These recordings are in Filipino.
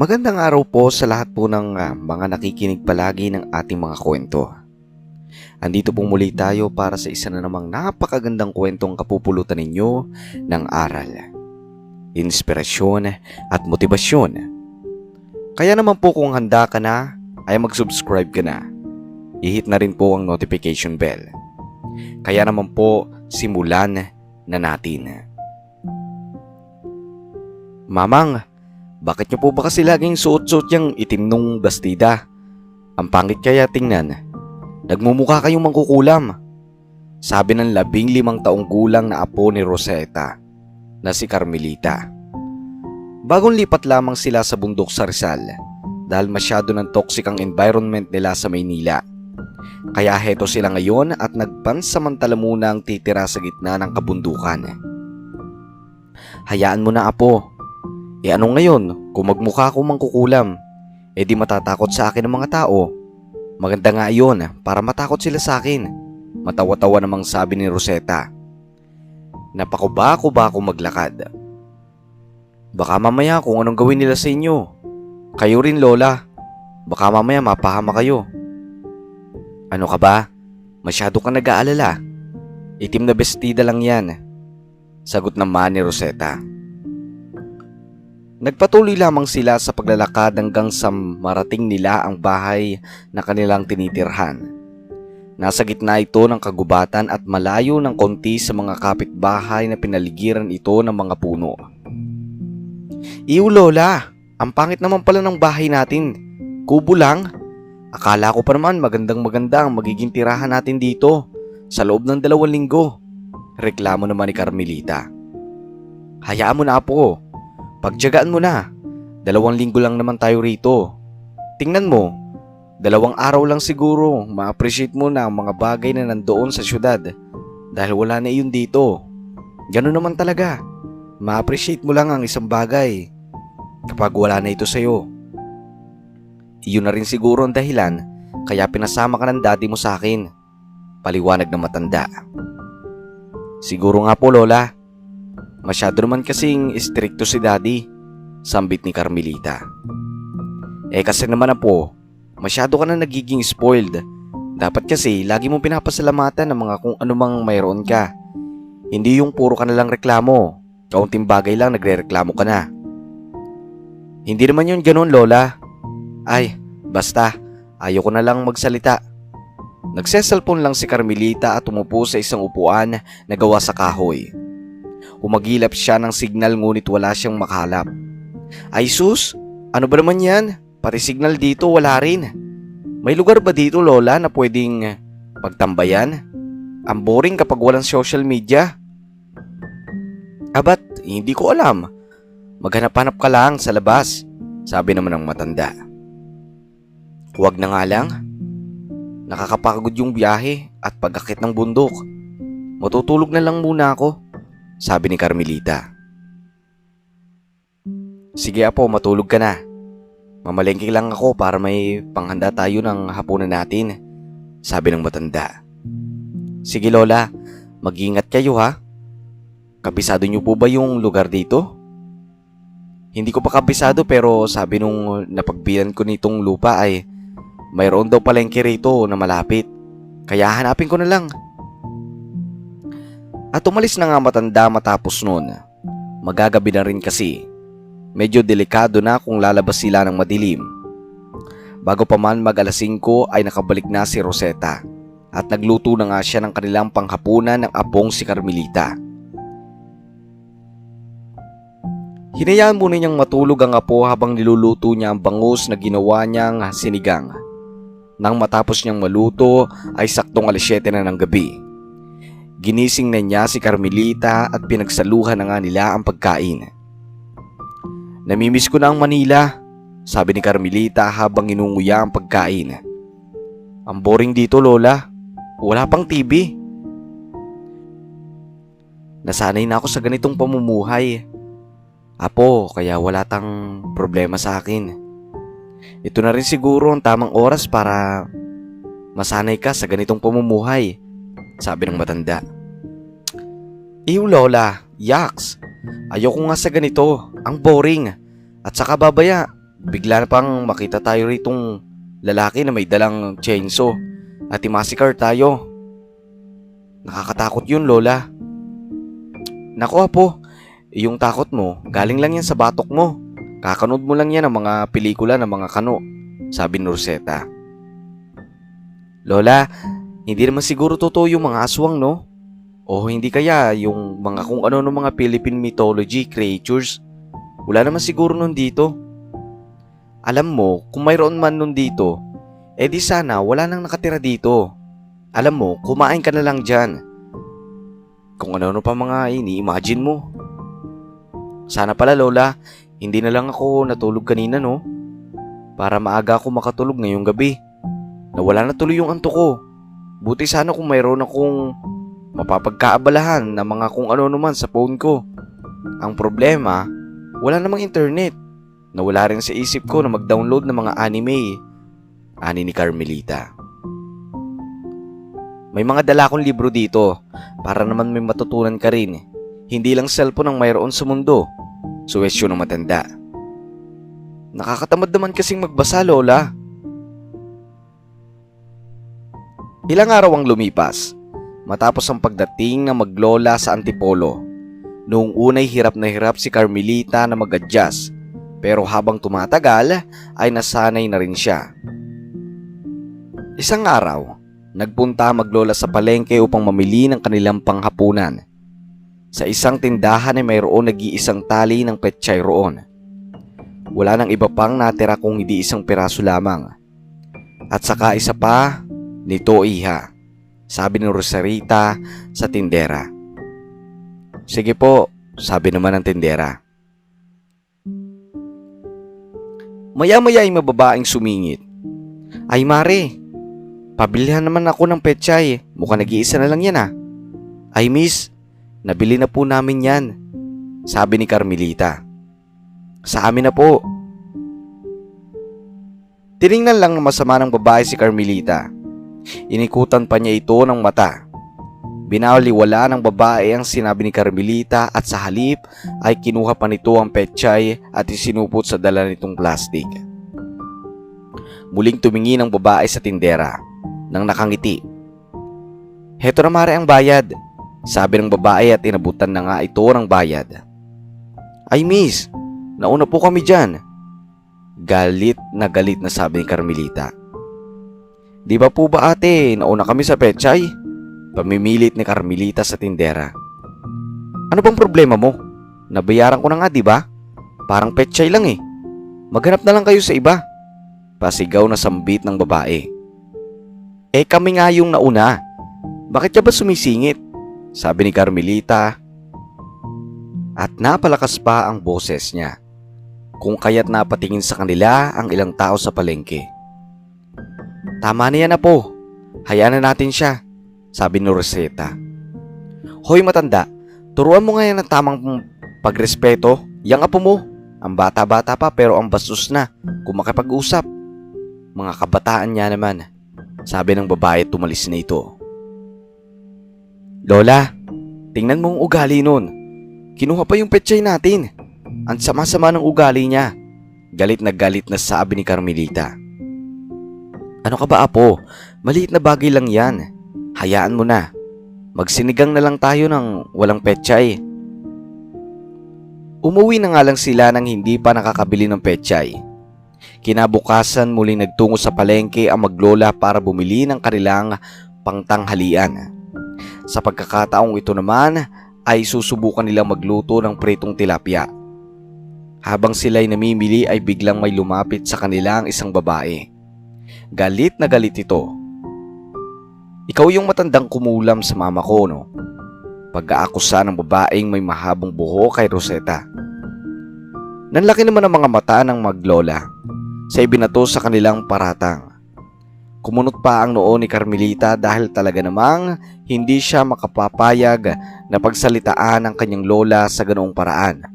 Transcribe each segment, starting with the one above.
Magandang araw po sa lahat po ng ah, mga nakikinig palagi ng ating mga kwento. Andito po muli tayo para sa isa na namang napakagandang kwentong kapupulutan ninyo ng aral, inspirasyon at motibasyon. Kaya naman po kung handa ka na, ay mag-subscribe ka na. I-hit na rin po ang notification bell. Kaya naman po, simulan na natin. Mamang, bakit niyo po ba kasi laging suot-suot yung itim nung bastida? Ang pangit kaya tingnan. Nagmumukha kayong mangkukulam. Sabi ng labing limang taong gulang na apo ni Rosetta na si Carmelita. Bagong lipat lamang sila sa bundok sa Rizal dahil masyado ng toxic ang environment nila sa Maynila. Kaya heto sila ngayon at nagpansamantala muna ang titira sa gitna ng kabundukan. Hayaan mo na apo, E ano ngayon, kung magmukha akong mangkukulam, e di matatakot sa akin ng mga tao. Maganda nga iyon para matakot sila sa akin. Matawa-tawa namang sabi ni Rosetta. Napakuba ko ba ako maglakad? Baka mamaya kung anong gawin nila sa inyo. Kayo rin lola. Baka mamaya mapahama kayo. Ano ka ba? Masyado ka nag-aalala. Itim na bestida lang yan. Sagot naman ni Rosetta. Nagpatuloy lamang sila sa paglalakad hanggang sa marating nila ang bahay na kanilang tinitirhan. Nasa gitna ito ng kagubatan at malayo ng konti sa mga kapitbahay na pinaligiran ito ng mga puno. Iyo lola, ang pangit naman pala ng bahay natin. Kubo lang. Akala ko pa naman magandang maganda ang magiging tirahan natin dito sa loob ng dalawang linggo. Reklamo naman ni Carmelita. Hayaan mo na po. Pagtyagaan mo na. Dalawang linggo lang naman tayo rito. Tingnan mo, dalawang araw lang siguro ma-appreciate mo na ang mga bagay na nandoon sa syudad dahil wala na iyon dito. Ganun naman talaga. Ma-appreciate mo lang ang isang bagay kapag wala na ito sa'yo. Iyon na rin siguro ang dahilan kaya pinasama ka ng daddy mo sa akin. Paliwanag na matanda. Siguro nga po lola, Masyado naman kasing istrikto si daddy, sambit ni Carmelita. Eh kasi naman na po, masyado ka na nagiging spoiled. Dapat kasi lagi mong pinapasalamatan ng mga kung anumang mayroon ka. Hindi yung puro ka na lang reklamo. Kaunting bagay lang nagre-reklamo ka na. Hindi naman yun ganun, Lola. Ay, basta, ayoko na lang magsalita. Nagseselfon lang si Carmelita at umupo sa isang upuan na gawa sa kahoy. Umagilap siya ng signal ngunit wala siyang makalap. Ay sus, ano ba naman yan? Pati signal dito wala rin. May lugar ba dito lola na pwedeng pagtambayan? Ang boring kapag walang social media. Abat, hindi ko alam. Maghanap-hanap ka lang sa labas, sabi naman ng matanda. Huwag na nga lang. Nakakapagod yung biyahe at pagakit ng bundok. Matutulog na lang muna ako sabi ni Carmelita. Sige apo, matulog ka na. Mamalengke lang ako para may panghanda tayo ng hapunan natin, sabi ng matanda. Sige lola, mag-ingat kayo ha. Kabisado niyo po ba yung lugar dito? Hindi ko pa kabisado pero sabi nung napagbilan ko nitong lupa ay mayroon daw palengke rito na malapit. Kaya hanapin ko na lang. At umalis na nga matanda matapos noon. Magagabi na rin kasi. Medyo delikado na kung lalabas sila ng madilim. Bago pa man mag alas 5 ay nakabalik na si Rosetta at nagluto na nga siya ng kanilang panghapunan ng apong si Carmelita. Hinayaan muna niyang matulog ang apo habang niluluto niya ang bangus na ginawa niyang sinigang. Nang matapos niyang maluto ay saktong alas 7 na ng gabi. Ginising na niya si Carmelita at pinagsaluhan na nga nila ang pagkain. Namimiss ko na ang Manila, sabi ni Carmelita habang inunguya ang pagkain. Ang boring dito lola, wala pang TV. Nasanay na ako sa ganitong pamumuhay. Apo, kaya wala tang problema sa akin. Ito na rin siguro ang tamang oras para masanay ka sa ganitong pamumuhay sabi ng matanda. Ew lola, yaks. Ayoko nga sa ganito, ang boring. At saka babaya, bigla na pang makita tayo ritong lalaki na may dalang chainsaw at imasikar tayo. Nakakatakot yun, Lola. Nako, Apo. Yung takot mo, galing lang yan sa batok mo. Kakanood mo lang yan ng mga pelikula ng mga kano, sabi ni Rosetta. Lola, hindi naman siguro totoo yung mga aswang, no? O hindi kaya yung mga kung ano ng mga Philippine mythology creatures? Wala naman siguro nun dito. Alam mo, kung mayroon man nun dito, eh di sana wala nang nakatira dito. Alam mo, kumain ka na lang dyan. Kung ano-ano pa mga ini-imagine mo. Sana pala Lola, hindi na lang ako natulog kanina no? Para maaga ako makatulog ngayong gabi. Nawala na tuloy yung anto ko. Buti sana kung mayroon akong mapapagkaabalahan na mga kung ano naman sa phone ko. Ang problema, wala namang internet. Nawala rin sa isip ko na mag-download ng mga anime. Ani ni Carmelita. May mga dala akong libro dito para naman may matutunan ka rin. Hindi lang cellphone ang mayroon sa mundo. Suwestyo ng matanda. Nakakatamad naman kasing magbasa, Lola. Ilang araw ang lumipas matapos ang pagdating ng maglola sa Antipolo. Noong unay hirap na hirap si Carmelita na mag-adjust pero habang tumatagal ay nasanay na rin siya. Isang araw, nagpunta maglola sa palengke upang mamili ng kanilang panghapunan. Sa isang tindahan ay mayroon nag-iisang tali ng petchay roon. Wala nang iba pang natira kung hindi isang piraso lamang. At saka isa pa, nito iha, sabi ni Rosarita sa tindera. Sige po, sabi naman ng tindera. Maya-maya ay mababaeng sumingit. Ay mare, pabilihan naman ako ng petchay. Mukhang nag-iisa na lang yan ah. Ay miss, nabili na po namin yan. Sabi ni Carmelita. Sa amin na po. Tiningnan lang ng masama ng babae si Carmelita. Inikutan pa niya ito ng mata. Binaliwala ng babae ang sinabi ni Carmelita at sa halip ay kinuha pa nito ang petchay at isinupot sa dala nitong plastic. Muling tumingin ang babae sa tindera nang nakangiti. Heto na mare ang bayad, sabi ng babae at inabutan na nga ito ng bayad. Ay miss, nauna po kami dyan. Galit na galit na sabi ni Carmelita. Di ba po ba ate, nauna kami sa petchay? Pamimilit ni Carmelita sa tindera. Ano bang problema mo? Nabayaran ko na nga, di ba? Parang petchay lang eh. Maghanap na lang kayo sa iba. Pasigaw na sambit ng babae. Eh kami nga yung nauna. Bakit ka ba sumisingit? Sabi ni Carmelita. At napalakas pa ang boses niya. Kung kaya't napatingin sa kanila ang ilang tao sa palengke. Tama na yan na po. Hayaan na natin siya sabi ni Rosetta. Hoy matanda, turuan mo nga yan ng tamang pagrespeto. Yang apo mo, ang bata-bata pa pero ang bastos na kung makipag-usap. Mga kabataan niya naman, sabi ng babae tumalis na ito. Lola, tingnan mo ang ugali nun. Kinuha pa yung petchay natin. Ang sama-sama ng ugali niya. Galit na galit na sabi ni Carmelita. Ano ka ba apo? Maliit na bagay lang yan. Hayaan mo na. Magsinigang na lang tayo ng walang petchay. Umuwi na nga lang sila nang hindi pa nakakabili ng petchay. Kinabukasan muling nagtungo sa palengke ang maglola para bumili ng kanilang pangtanghalian. Sa pagkakataong ito naman ay susubukan nilang magluto ng pritong tilapia. Habang sila'y namimili ay biglang may lumapit sa kanilang isang babae. Galit na galit ito ikaw yung matandang kumulam sa mama ko, no? Pag-aakusa ng babaeng may mahabang buho kay Rosetta. Nanlaki naman ang mga mata ng maglola sa ibinato sa kanilang paratang. Kumunot pa ang noo ni Carmelita dahil talaga namang hindi siya makapapayag na pagsalitaan ang kanyang lola sa ganoong paraan.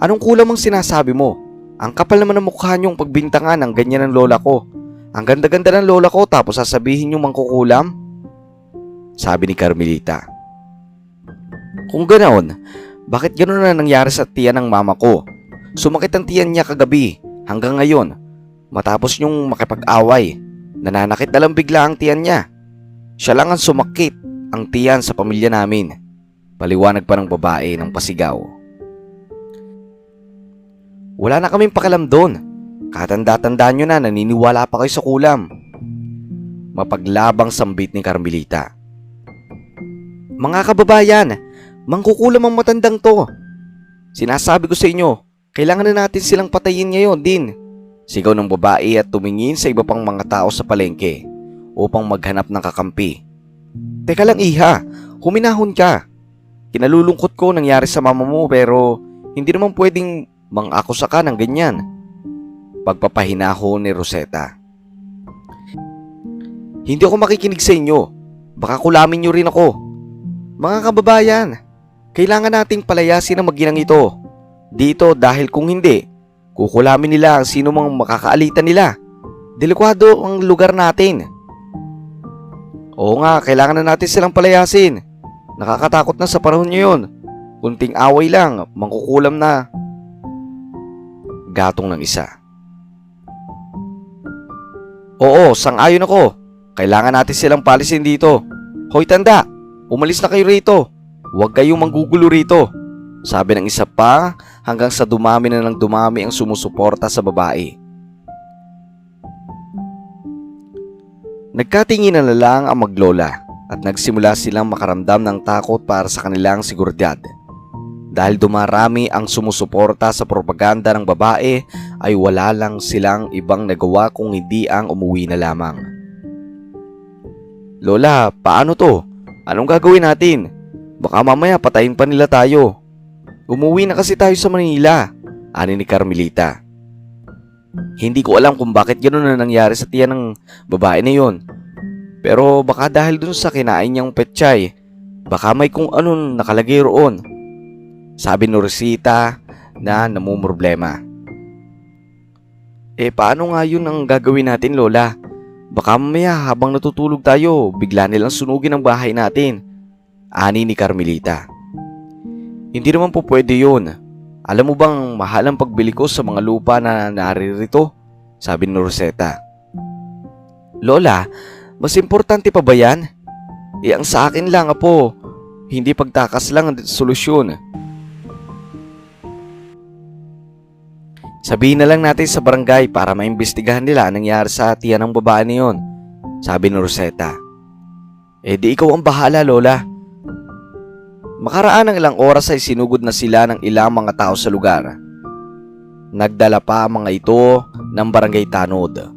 Anong kulam ang sinasabi mo? Ang kapal naman ng mukha niyong pagbintangan ng ganyan ng lola ko. Ang ganda-ganda ng lola ko tapos sasabihin yung mangkukulam? Sabi ni Carmelita. Kung ganoon, bakit ganoon na nangyari sa tiyan ng mama ko? Sumakit ang tiyan niya kagabi Hanggang ngayon, matapos niyong makipag-away, nananakit na lang bigla ang tiyan niya. Siya lang ang sumakit ang tiyan sa pamilya namin. Paliwanag pa ng babae ng pasigaw. Wala na kaming pakialam doon. Katanda-tanda nyo na naniniwala pa kayo sa kulam. Mapaglabang sambit ni Carmelita. Mga kababayan, mangkukulam ang matandang to. Sinasabi ko sa inyo, kailangan na natin silang patayin ngayon din. Sigaw ng babae at tumingin sa iba pang mga tao sa palengke upang maghanap ng kakampi. Teka lang iha, huminahon ka. Kinalulungkot ko nangyari sa mama mo pero hindi naman pwedeng mang-akusa ka ng ganyan. Pagpapahinahon ni Rosetta. Hindi ako makikinig sa inyo. Baka kulamin nyo rin ako. Mga kababayan, kailangan nating palayasin ang maginang ito. Dito dahil kung hindi, kukulamin nila ang sino mang makakaalitan nila. Delikado ang lugar natin. Oo nga, kailangan na natin silang palayasin. Nakakatakot na sa panahon ngayon. Kunting away lang, mangkukulam na. Gatong ng isa. Oo, sang-ayon ako. Kailangan natin silang palisin dito. Hoy tanda, umalis na kayo rito. Huwag kayong manggugulo rito. Sabi ng isa pa hanggang sa dumami na ng dumami ang sumusuporta sa babae. Nagkatingin na lang ang maglola at nagsimula silang makaramdam ng takot para sa kanilang seguridad. Dahil dumarami ang sumusuporta sa propaganda ng babae ay wala lang silang ibang nagawa kung hindi ang umuwi na lamang. Lola, paano to? Anong gagawin natin? Baka mamaya patayin pa nila tayo. Umuwi na kasi tayo sa Manila, ani ni Carmelita. Hindi ko alam kung bakit gano'n na nangyari sa tiyan ng babae na yon. Pero baka dahil dun sa kinain niyang petchay, baka may kung anong nakalagay roon. Sabi ni Rosita na namumroblema. Eh paano nga yun ang gagawin natin Lola? Baka mamaya habang natutulog tayo, bigla nilang sunugin ang bahay natin. Ani ni Carmelita. Hindi naman po pwede yun. Alam mo bang mahal ang pagbili ko sa mga lupa na naririto? Sabi ni Rosetta. Lola, mas importante pa ba yan? Eh ang sa akin lang apo, hindi pagtakas lang ang solusyon. Sabihin na lang natin sa barangay para maimbestigahan nila ang nangyari sa tiyan ng babae na yun. Sabi ni Rosetta. Eh di ikaw ang bahala Lola. Makaraan ng ilang oras ay sinugod na sila ng ilang mga tao sa lugar. Nagdala pa ang mga ito ng barangay tanod.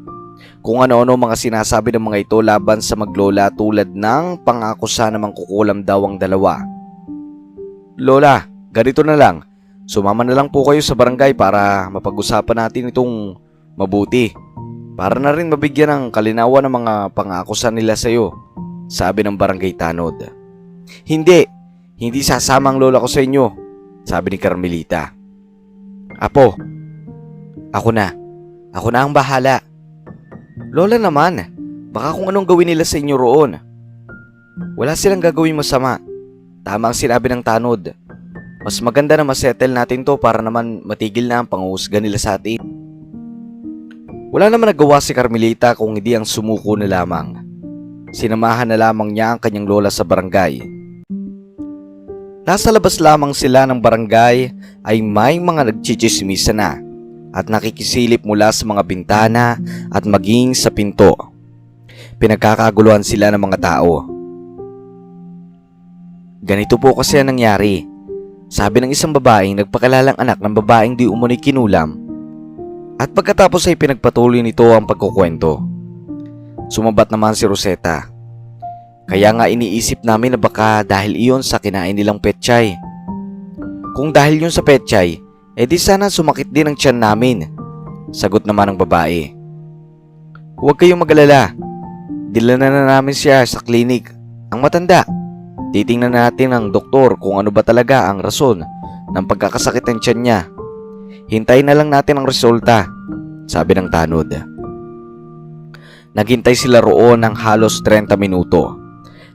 Kung ano-ano mga sinasabi ng mga ito laban sa maglola tulad ng pangako sana mangkukulam daw ang dalawa. Lola, ganito na lang. Sumama na lang po kayo sa barangay para mapag-usapan natin itong mabuti. Para na rin mabigyan ng kalinawan ng mga pangakusan nila sa iyo, sabi ng barangay tanod. Hindi, hindi sasama ang lola ko sa inyo, sabi ni Carmelita. Apo, ako na. Ako na ang bahala. Lola naman, baka kung anong gawin nila sa inyo roon. Wala silang gagawin masama. Tama ang sinabi ng tanod. Mas maganda na masettle natin to para naman matigil na ang panguhusga nila sa atin. Wala naman nagawa si Carmelita kung hindi ang sumuko na lamang. Sinamahan na lamang niya ang kanyang lola sa barangay. Nasa labas lamang sila ng barangay ay may mga nagchichismisa na at nakikisilip mula sa mga bintana at maging sa pinto. Pinagkakaguluhan sila ng mga tao. Ganito po kasi ang nangyari. Sabi ng isang babaeng nagpakalalang anak ng babaeng di umano'y kinulam. At pagkatapos ay pinagpatuloy nito ang pagkukwento. Sumabat naman si Rosetta. Kaya nga iniisip namin na baka dahil iyon sa kinain nilang petchay. Kung dahil yun sa petchay, eh di sana sumakit din ang tiyan namin. Sagot naman ng babae. Huwag kayong magalala. Dila na, na namin siya sa klinik. Ang matanda. Titingnan natin ng doktor kung ano ba talaga ang rason ng pagkakasakit ng tiyan niya. Hintayin na lang natin ang resulta, sabi ng tanod. Naghintay sila roon ng halos 30 minuto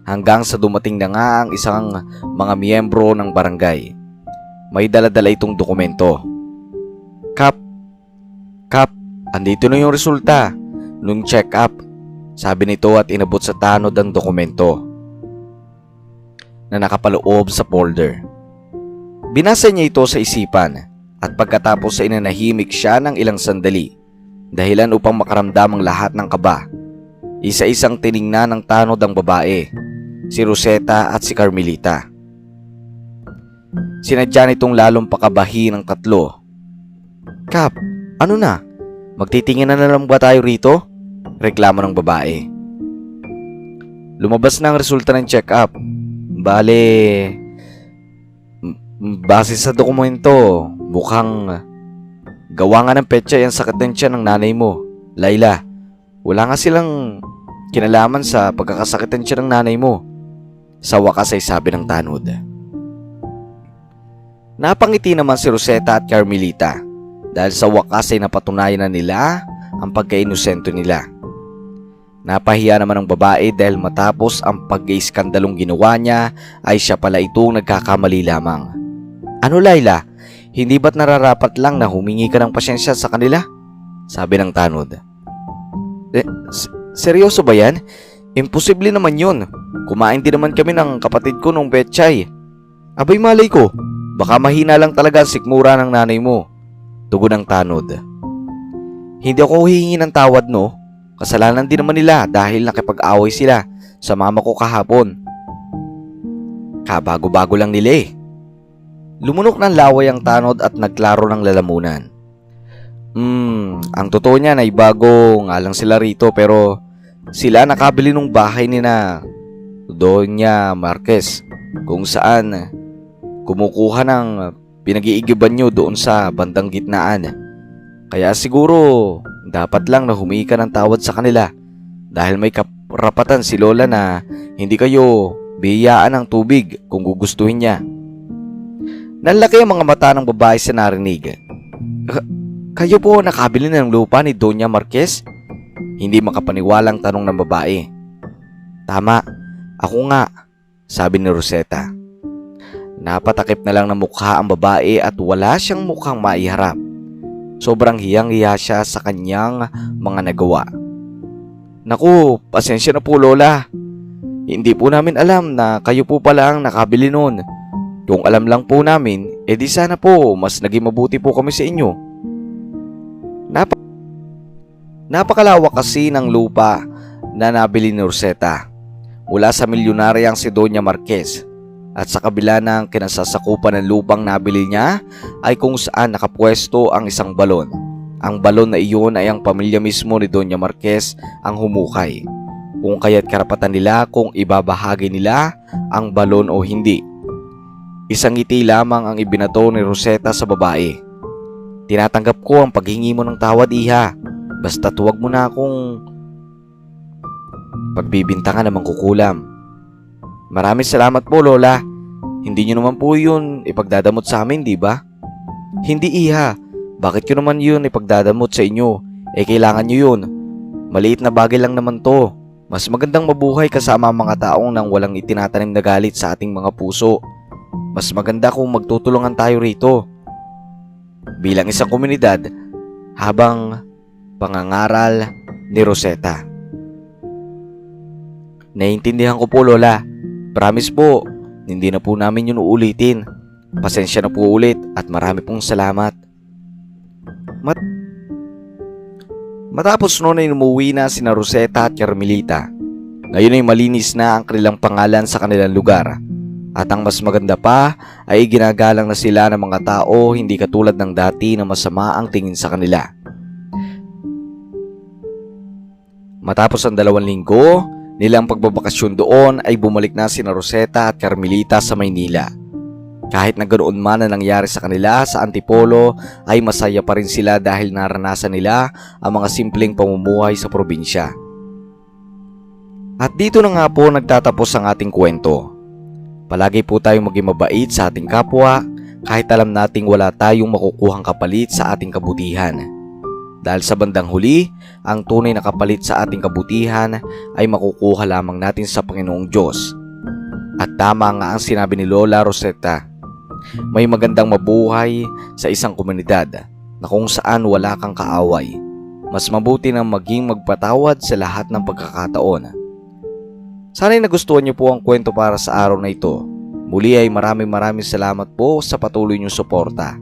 hanggang sa dumating na nga ang isang mga miyembro ng barangay. May daladala itong dokumento. Kap, Kap, andito na yung resulta. Nung check-up, sabi nito at inabot sa tanod ang dokumento na nakapaloob sa folder. Binasa niya ito sa isipan at pagkatapos ay nanahimik siya ng ilang sandali dahilan upang makaramdam ang lahat ng kaba. Isa-isang tiningnan ng tanod ang babae, si Rosetta at si Carmelita. Sinadya nitong lalong pakabahin ng tatlo. Kap, ano na? Magtitingin na lang ba tayo rito? Reklamo ng babae. Lumabas na ang resulta ng check-up. Bale, base sa dokumento, mukhang gawa nga ng petsa yung sakit ng tiyan ng nanay mo, Laila. Wala nga silang kinalaman sa pagkakasakit ng tiyan ng nanay mo. Sa wakas ay sabi ng tanod. Napangiti naman si Rosetta at Carmelita dahil sa wakas ay napatunayan na nila ang pagkainosento nila. Napahiya naman ang babae dahil matapos ang pag-iskandalong ginawa niya ay siya pala itong nagkakamali lamang. Ano Laila? Hindi ba't nararapat lang na humingi ka ng pasyensya sa kanila? Sabi ng tanod. Eh, seryoso ba yan? Imposible naman yun. Kumain din naman kami ng kapatid ko nung betchay. Abay malay ko, baka mahina lang talaga ang sikmura ng nanay mo. Tugon ng tanod. Hindi ako hihingi ng tawad no. Kasalanan din naman nila dahil nakipag-away sila sa mama ko kahapon. Kabago-bago lang nila eh. Lumunok ng laway ang tanod at nagklaro ng lalamunan. Hmm, ang totoo niyan ay bago nga lang sila rito pero sila nakabili ng bahay ni na Doña Marquez kung saan kumukuha ng pinag-iigiban nyo doon sa bandang gitnaan. Kaya siguro dapat lang na humingi ka ng tawad sa kanila dahil may karapatan si Lola na hindi kayo biyayaan ng tubig kung gugustuhin niya. Nanlaki ang mga mata ng babae sa narinig. "Ka- Kayo po nakabili na ng lupa ni Doña Marquez? Hindi makapaniwalang tanong ng babae. Tama, ako nga, sabi ni Rosetta. Napatakip na lang ng mukha ang babae at wala siyang mukhang maiharap. Sobrang hiyang-hiya siya sa kanyang mga nagawa. Naku, pasensya na po Lola. Hindi po namin alam na kayo po pala ang nakabili noon. Kung alam lang po namin, edi sana po mas naging mabuti po kami sa inyo. Napa Napakalawak kasi ng lupa na nabili ni Rosetta mula sa milyonaryang si Doña Marquez at sa kabila ng kinasasakupan ng lupang nabili niya ay kung saan nakapwesto ang isang balon. Ang balon na iyon ay ang pamilya mismo ni Doña Marquez ang humukay. Kung kaya't karapatan nila kung ibabahagi nila ang balon o hindi. Isang ngiti lamang ang ibinato ni Rosetta sa babae. Tinatanggap ko ang paghingi mo ng tawad, iha. Basta tuwag mo na akong pagbibintangan namang kukulam. Maraming salamat po, Lola. Hindi nyo naman po yun ipagdadamot sa amin, di ba? Hindi, iha. Bakit ko naman yun ipagdadamot sa inyo? Eh, kailangan nyo yun. Maliit na bagay lang naman to. Mas magandang mabuhay kasama ang mga taong nang walang itinatanim na galit sa ating mga puso. Mas maganda kung magtutulungan tayo rito. Bilang isang komunidad, habang pangangaral ni Rosetta. Naiintindihan ko po, Lola. Promise po, hindi na po namin yun uulitin. Pasensya na po ulit at marami pong salamat. Mat Matapos noon ay umuwi na sina Rosetta at Carmelita. Ngayon ay malinis na ang kanilang pangalan sa kanilang lugar. At ang mas maganda pa ay ginagalang na sila ng mga tao hindi katulad ng dati na masama ang tingin sa kanila. Matapos ang dalawang linggo, nilang pagbabakasyon doon ay bumalik na sina Rosetta at Carmelita sa Maynila. Kahit na ganoon man na nangyari sa kanila sa Antipolo ay masaya pa rin sila dahil naranasan nila ang mga simpleng pamumuhay sa probinsya. At dito na nga po nagtatapos ang ating kwento. Palagi po tayong maging mabait sa ating kapwa kahit alam nating wala tayong makukuhang kapalit sa ating kabutihan. Dahil sa bandang huli, ang tunay na kapalit sa ating kabutihan ay makukuha lamang natin sa Panginoong Diyos. At tama nga ang sinabi ni Lola Rosetta, may magandang mabuhay sa isang komunidad na kung saan wala kang kaaway. Mas mabuti na maging magpatawad sa lahat ng pagkakataon. Sana'y nagustuhan niyo po ang kwento para sa araw na ito. Muli ay maraming maraming salamat po sa patuloy niyong suporta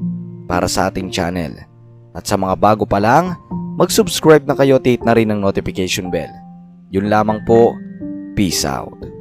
para sa ating channel. At sa mga bago pa lang, mag-subscribe na kayo at hit na rin ang notification bell. Yun lamang po. Peace out.